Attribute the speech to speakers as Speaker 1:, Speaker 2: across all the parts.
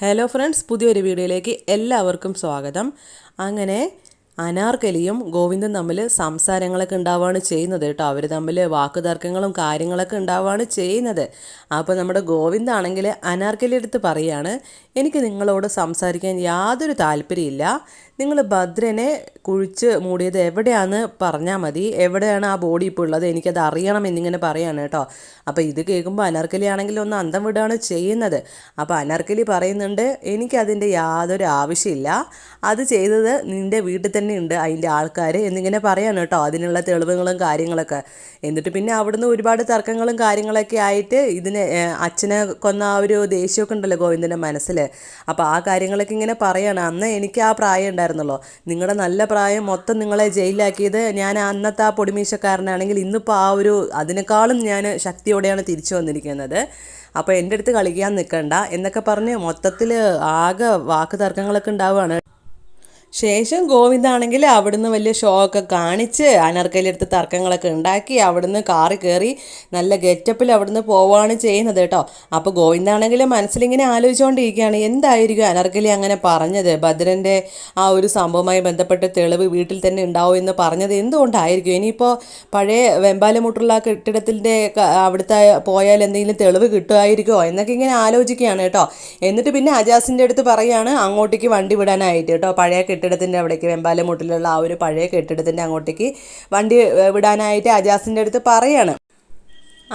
Speaker 1: Hello friends പുതിയൊരു വീഡിയോയിലേക്ക് എല്ലാവർക്കും സ്വാഗതം. അങ്ങനെ അനാർക്കലിയും ഗോവിന്ദൻ തമ്മിൽ സംസാരങ്ങളൊക്കെ ഉണ്ടാവുകയാണ് ചെയ്യുന്നത് കേട്ടോ. അവർ തമ്മിൽ വാക്കുതർക്കങ്ങളും കാര്യങ്ങളൊക്കെ ഉണ്ടാവുകയാണ് ചെയ്യുന്നത്. അപ്പോൾ നമ്മുടെ ഗോവിന്ദാണെങ്കിൽ അനാർക്കലി പറയുകയാണ് എനിക്ക് നിങ്ങളോട് സംസാരിക്കാൻ യാതൊരു താല്പര്യമില്ല. നിങ്ങൾ ഭദ്രനെ കുഴിച്ച് മൂടിയത് എവിടെയാണ് പറഞ്ഞാൽ മതി. എവിടെയാണ് ആ ബോഡി ഇപ്പോൾ ഉള്ളത്? എനിക്കത് അറിയണം എന്നിങ്ങനെ പറയാണ് കേട്ടോ. അപ്പോൾ ഇത് കേൾക്കുമ്പോൾ അനർക്കലി ആണെങ്കിൽ ഒന്ന് അന്തം വിടുകയാണ് ചെയ്യുന്നത്. അപ്പോൾ അനർക്കലി പറയുന്നുണ്ട് എനിക്കതിന്റെ യാതൊരു ആവശ്യമില്ല. അത് ചെയ്തത് നിന്റെ വീട്ടിൽ തന്നെ ഉണ്ട് അതിന്റെ ആൾക്കാർ എന്നിങ്ങനെ പറയാണ് കേട്ടോ. അതിനുള്ള തെളിവുകളും കാര്യങ്ങളൊക്കെ. എന്നിട്ട് പിന്നെ അവിടുന്ന് ഒരുപാട് തർക്കങ്ങളും കാര്യങ്ങളൊക്കെ ആയിട്ട് ഇതിനെ അച്ഛനെ കൊന്ന ആ ഒരു ദേഷ്യമൊക്കെ ഉണ്ടല്ലോ ഗോവിന്ദന്റെ മനസ്സിൽ അപ്പോൾ ആ കാര്യങ്ങളൊക്കെ ഇങ്ങനെ പറയാണ്. അന്ന് എനിക്ക് ആ പ്രായം ഉണ്ടായിരുന്നല്ലോ നിങ്ങളുടെ നല്ല പ്രായം മൊത്തം നിങ്ങളെ ജയിലിലാക്കിയത് ഞാൻ അന്നത്തെ ആ പൊടിമീശക്കാരനാണെങ്കിൽ ഇന്നിപ്പോൾ ആ ഒരു അതിനേക്കാളും ഞാൻ ശക്തിയോടെയാണ് തിരിച്ചു വന്നിരിക്കുന്നത്. അപ്പോൾ എന്റെ അടുത്ത് കളിക്കാൻ നിൽക്കണ്ട എന്നൊക്കെ പറഞ്ഞ് മൊത്തത്തിൽ ആകെ വാക്ക് തർക്കങ്ങളൊക്കെ ഉണ്ടാവുകയാണ് ശേഷം ഗോവിന്ദാണെങ്കിൽ അവിടുന്ന് വലിയ ഷോ ഒക്കെ കാണിച്ച് അനർക്കലെടുത്ത് തർക്കങ്ങളൊക്കെ ഉണ്ടാക്കി അവിടുന്ന് കാറി കയറി നല്ല ഗെറ്റപ്പിൽ അവിടുന്ന് പോവുകയാണ് ചെയ്യുന്നത് കേട്ടോ. അപ്പോൾ ഗോവിന്ദാണെങ്കിൽ മനസ്സിലിങ്ങനെ ആലോചിച്ചുകൊണ്ടിരിക്കുകയാണ് എന്തായിരിക്കും അനർക്കലി അങ്ങനെ പറഞ്ഞത്? ഭദ്രന്റെ ആ ഒരു സംഭവവുമായി ബന്ധപ്പെട്ട് തെളിവ് വീട്ടിൽ തന്നെ ഉണ്ടാവും എന്ന് പറഞ്ഞത് എന്തുകൊണ്ടായിരിക്കും? ഇനിയിപ്പോൾ പഴയ വെമ്പാലമുട്ടുള്ള കെട്ടിടത്തിന്റെ അവിടുത്തെ പോയാൽ എന്തെങ്കിലും തെളിവ് കിട്ടുമായിരിക്കുമോ എന്നൊക്കെ ഇങ്ങനെ ആലോചിക്കുകയാണ് കേട്ടോ. എന്നിട്ട് പിന്നെ അജാസിന്റെ അടുത്ത് പറയുകയാണ് അങ്ങോട്ടേക്ക് വണ്ടി വിടാനായിട്ട് കേട്ടോ. പഴയ കെട്ടിടത്തിന്റെ അവിടേക്ക് വെമ്പാലമൂട്ടിലുള്ള ആ ഒരു പഴയ കെട്ടിടത്തിന്റെ അങ്ങോട്ടേക്ക് വണ്ടി വിടാനായിട്ട് അജാസിന്റെ അടുത്ത് പറയാണ്.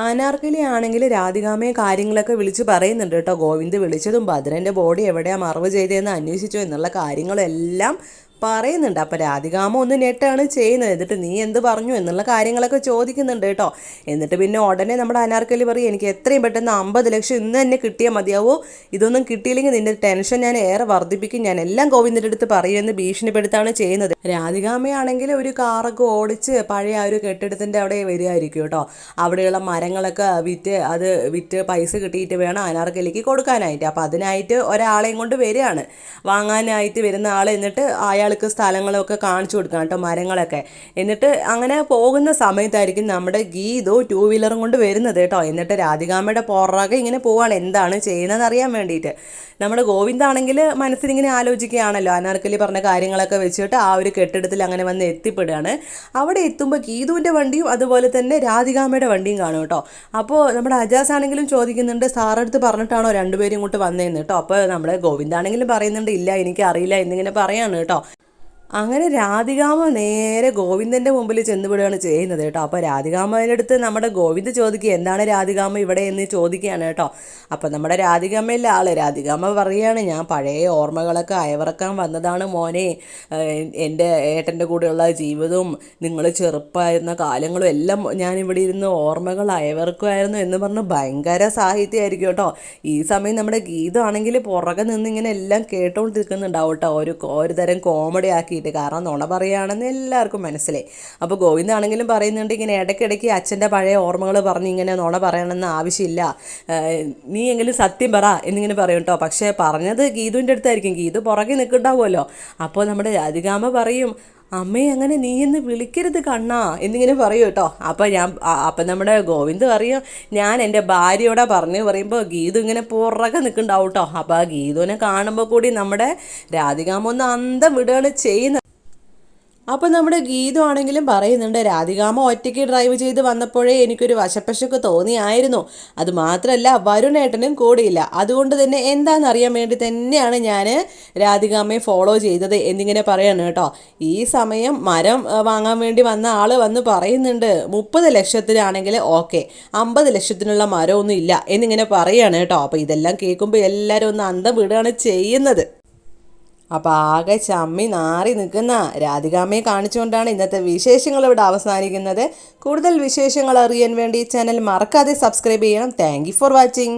Speaker 1: അനാർക്കലി ആണെങ്കിൽ രാധികാമയെ കാര്യങ്ങളൊക്കെ വിളിച്ച് പറയുന്നുണ്ട് കേട്ടോ. ഗോവിന്ദ് വിളിച്ചതും ഭദ്രന്റെ ബോഡി എവിടെയാണ് മറവ് ചെയ്തതെന്ന് അന്വേഷിച്ചു എന്നുള്ള കാര്യങ്ങളെല്ലാം പറയുന്നുണ്ട്. അപ്പോൾ രാധികാമ ഒന്ന് നെട്ടാണ് ചെയ്യുന്നത്. എന്നിട്ട് നീ എന്ത് പറഞ്ഞു എന്നുള്ള കാര്യങ്ങളൊക്കെ ചോദിക്കുന്നുണ്ട് കേട്ടോ. എന്നിട്ട് പിന്നെ ഉടനെ നമ്മുടെ അനാർക്കലി പറയും എനിക്ക് എത്രയും പെട്ടെന്ന് അമ്പത് ലക്ഷം ഇന്ന് തന്നെ കിട്ടിയാൽ മതിയാവോ. ഇതൊന്നും കിട്ടിയില്ലെങ്കിൽ നിന്റെ ടെൻഷൻ ഞാൻ ഏറെ വർദ്ധിപ്പിക്കും. ഞാൻ എല്ലാം ഗോവിന്ദന്റെ അടുത്ത് പറയുമെന്ന് ഭീഷണിപ്പെടുത്താണ് ചെയ്യുന്നത്. രാധികാമയാണെങ്കിൽ ഒരു കാറൊക്കെ ഓടിച്ച് പഴയ ആ ഒരു കെട്ടിടത്തിന്റെ അവിടെ വരികയായിരിക്കും കേട്ടോ. അവിടെയുള്ള മരങ്ങളൊക്കെ വിറ്റ് അത് വിറ്റ് പൈസ കിട്ടിയിട്ട് വേണം അനാർക്കലിക്ക് കൊടുക്കാനായിട്ട്. അപ്പോൾ അതിനായിട്ട് ഒരാളെയും കൊണ്ട് വരികയാണ്. വാങ്ങാനായിട്ട് വരുന്ന ആൾ എന്നിട്ട് അയാൾക്ക് സ്ഥലങ്ങളൊക്കെ കാണിച്ചു കൊടുക്കണം കേട്ടോ മരങ്ങളൊക്കെ. എന്നിട്ട് അങ്ങനെ പോകുന്ന സമയത്തായിരിക്കും നമ്മുടെ ഗീതോ ടൂ വീലറും കൊണ്ട് വരുന്നത് കേട്ടോ. എന്നിട്ട് രാധികാമ്മയുടെ പുറകെ ഇങ്ങനെ പോവാണ്. എന്താണ് ചെയ്യുന്നത് അറിയാൻ വേണ്ടിയിട്ട്. നമ്മുടെ ഗോവിന്ദാണെങ്കിൽ മനസ്സിലിങ്ങനെ ആലോചിക്കുകയാണല്ലോ. അനാർക്കലി പറഞ്ഞ കാര്യങ്ങളൊക്കെ വെച്ചിട്ട് ആ ഒരു കെട്ടിടത്തിൽ അങ്ങനെ വന്ന് എത്തിപ്പെടുകയാണ്. അവിടെ എത്തുമ്പോൾ ഗീതുവിന്റെ വണ്ടിയും അതുപോലെ തന്നെ രാധികാമ്മയുടെ വണ്ടിയും കാണും കേട്ടോ. അപ്പോൾ നമ്മുടെ അജാസ് ആണെങ്കിലും ചോദിക്കുന്നുണ്ട് സാറെടുത്ത് പറഞ്ഞിട്ടാണോ രണ്ടുപേരും ഇങ്ങോട്ട് വന്നതെന്ന് കേട്ടോ. അപ്പോൾ നമ്മുടെ ഗോവിന്ദാണെങ്കിലും പറയുന്നുണ്ട് ഇല്ല എനിക്ക് അറിയില്ല എന്നിങ്ങനെ പറയാണ് കേട്ടോ. അങ്ങനെ രാധികാമ നേരെ ഗോവിന്ദന്റെ മുമ്പിൽ ചെന്നുവിടുകയാണ് ചെയ്യുന്നത് കേട്ടോ. അപ്പോൾ രാധികാമ്മയുടെ അടുത്ത് നമ്മുടെ ഗോവിന്ദ് ചോദിക്കുക എന്താണ് രാധികാമ്മ ഇവിടെ എന്ന് ചോദിക്കുകയാണ് കേട്ടോ. അപ്പോൾ നമ്മുടെ രാധികാമ്മയിലെ ആൾ രാധികാമ്മ പറയുകയാണ് ഞാൻ പഴയ ഓർമ്മകളൊക്കെ അയവിറക്കാൻ വന്നതാണ് മോനെ. എന്റെ ഏട്ടന്റെ കൂടെയുള്ള ജീവിതവും നിങ്ങൾ ചെറുപ്പമായിരുന്ന കാലങ്ങളും എല്ലാം ഞാനിവിടെ ഇരുന്ന് ഓർമ്മകൾ അയവിറക്കുമായിരുന്നു എന്ന് പറഞ്ഞ് ഭയങ്കര സാഹിത്യമായിരിക്കും കേട്ടോ. ഈ സമയം നമ്മുടെ ഗീതമാണെങ്കിൽ പുറകെ നിന്ന് ഇങ്ങനെ എല്ലാം കേട്ടുകൊണ്ടിരിക്കുന്നുണ്ടാവും കേട്ടോ. ഒരു ഒരു തരം കോമഡി ആക്കിയിട്ട് കാരണം നുണ പറയുകയാണെന്ന് എല്ലാവർക്കും മനസ്സിലായി. അപ്പോൾ ഗോവിന്ദാണെങ്കിലും പറയുന്നുണ്ട് ഇങ്ങനെ ഇടയ്ക്കിടയ്ക്ക് അച്ഛന്റെ പഴയ ഓർമ്മകൾ പറഞ്ഞ് ഇങ്ങനെ നുണ പറയണമെന്ന് ആവശ്യമില്ല. നീ എങ്കിലും സത്യം പറ എന്നിങ്ങനെ പറയും കേട്ടോ. പക്ഷേ പറഞ്ഞത് ഗീതുവിന്റെ അടുത്തായിരിക്കും. ഗീതു പുറകെ നിൽക്കുന്നുണ്ടാവുമല്ലോ അപ്പോൾ നമ്മുടെ അധികാമ പറയും അമ്മയെ അങ്ങനെ നീ എന്ന് വിളിക്കരുത് കണ്ണാ എന്നിങ്ങനെ പറയും കേട്ടോ. അപ്പം ഞാൻ അപ്പം നമ്മുടെ ഗോവിന്ദ് പറയും ഞാൻ എന്റെ ഭാര്യയോടെ പറഞ്ഞു പറയുമ്പോൾ ഗീതു ഇങ്ങനെ പുറകെ നിൽക്കുന്നുണ്ടാവും കേട്ടോ. അപ്പോൾ ആ ഗീതുവിനെ കാണുമ്പോൾ കൂടി നമ്മുടെ രാധികാമ്മ ഒന്ന് അന്തം ചെയ്യുന്ന അപ്പോൾ നമ്മുടെ ഗീതു ആണെങ്കിലും പറയുന്നുണ്ട് രാധികാമ ഒറ്റയ്ക്ക് ഡ്രൈവ് ചെയ്ത് വന്നപ്പോഴേ എനിക്കൊരു വശപ്പശക്ക് തോന്നിയായിരുന്നു. അത് മാത്രമല്ല വരുണേട്ടനും കൂടിയില്ല. അതുകൊണ്ട് തന്നെ എന്താണെന്ന് അറിയാൻ വേണ്ടി തന്നെയാണ് ഞാൻ രാധികാമ്മയെ ഫോളോ ചെയ്തത് എന്നിങ്ങനെ പറയാണ് കേട്ടോ. ഈ സമയം മരം വാങ്ങാൻ വേണ്ടി വന്ന ആൾ വന്ന് പറയുന്നുണ്ട് മുപ്പത് ലക്ഷത്തിനാണെങ്കിൽ ഓക്കെ അമ്പത് ലക്ഷത്തിനുള്ള മരമൊന്നും ഇല്ല എന്നിങ്ങനെ പറയാണ് കേട്ടോ. അപ്പോൾ ഇതെല്ലാം കേൾക്കുമ്പോൾ എല്ലാവരും ഒന്ന് അന്തം വിടുകയാണ് ചെയ്യുന്നത്. അപ്പോൾ ആകെ ചമ്മി നാറി നിൽക്കുന്ന രാധികാമ്മയെ കാണിച്ചുകൊണ്ടാണ് ഇന്നത്തെ വിശേഷങ്ങൾ ഇവിടെ അവസാനിക്കുന്നത്. കൂടുതൽ വിശേഷങ്ങൾ അറിയാൻ വേണ്ടി ചാനൽ മറക്കാതെ സബ്സ്ക്രൈബ് ചെയ്യണം. Thank for watching